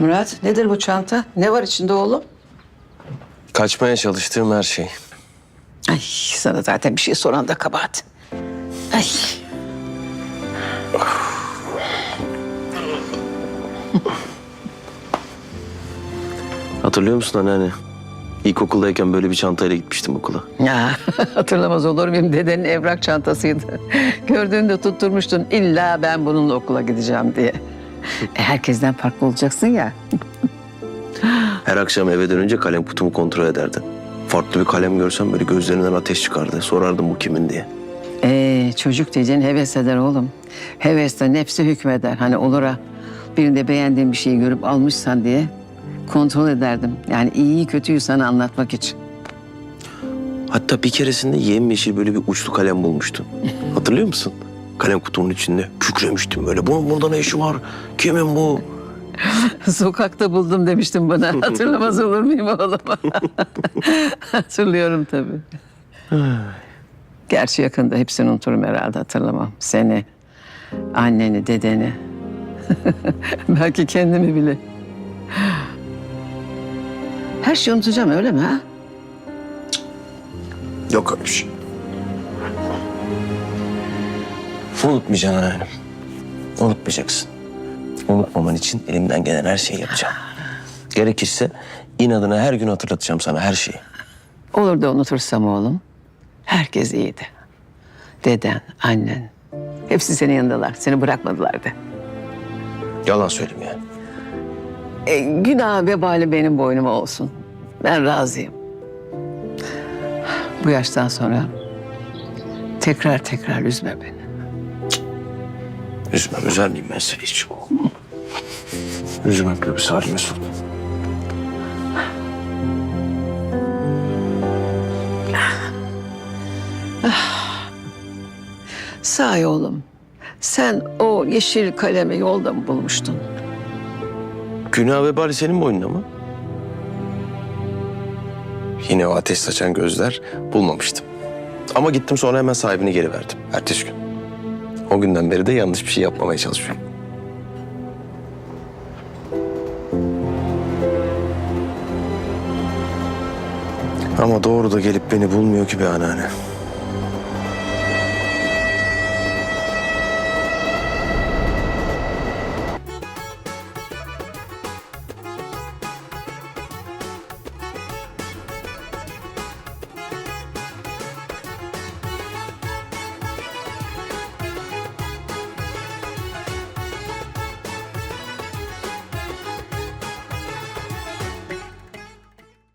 Murat nedir bu çanta? Ne var içinde oğlum? Kaçmaya çalıştığım her şey. Ay sana zaten bir şey soran da kabahat. Ay. Hatırlıyor musun anneanne? İlkokuldayken böyle bir çantayla gitmiştim okula. Ya hatırlamaz olur muyum? Dedenin evrak çantasıydı. Gördüğünde tutturmuştun illa ben bununla okula gideceğim diye. E, herkesten farklı olacaksın ya. Her akşam eve dönünce kalem kutumu kontrol ederdim. Farklı bir kalem görsem böyle gözlerinden ateş çıkardı. Sorardım bu kimin diye. Ee, çocuk diyeceğin heves eder oğlum. Hevesle nefsi hükmeder. Hani olur ha birinde beğendiğin bir şeyi görüp almışsan diye kontrol ederdim. Yani iyiyi kötüyü sana anlatmak için. Hatta bir keresinde yemyeşil böyle bir uçlu kalem bulmuştum. Hatırlıyor musun? Kalem kutunun içinde kükremiştim böyle. Bunun burada ne işi var? Kimin bu? Sokakta buldum demiştim bana. Hatırlamaz olur muyum oğlum? Hatırlıyorum tabii. Gerçi yakında hepsini unuturum herhalde hatırlamam. Seni, anneni, dedeni. Belki kendimi bile. Her şeyi unutacağım öyle mi ha? Yok öyle bir şey. Unutmayacaksın anneannem. Unutmayacaksın. Unutmaman için elimden gelen her şeyi yapacağım. Gerekirse inadına her gün hatırlatacağım sana her şeyi. Olur da unutursam oğlum. Herkes iyiydi. Deden, annen. Hepsi senin yanındalar. Seni bırakmadılar de. Yalan söyleyeyim yani. E, günah vebali benim boynuma olsun. Ben razıyım. Bu yaştan sonra tekrar tekrar üzme beni. Üzmem, üzer miyim ben seni hiç? Üzmem gibi Salim Mesut. Sahi oğlum, sen o yeşil kalemi yolda mı bulmuştun? Günah vebali senin boynuna mı? Yine o ateş saçan gözler bulmamıştım. Ama gittim sonra hemen sahibini geri verdim. Ertesi gün. O günden beri de yanlış bir şey yapmamaya çalışıyorum. Ama doğru da gelip beni bulmuyor ki be anneanne.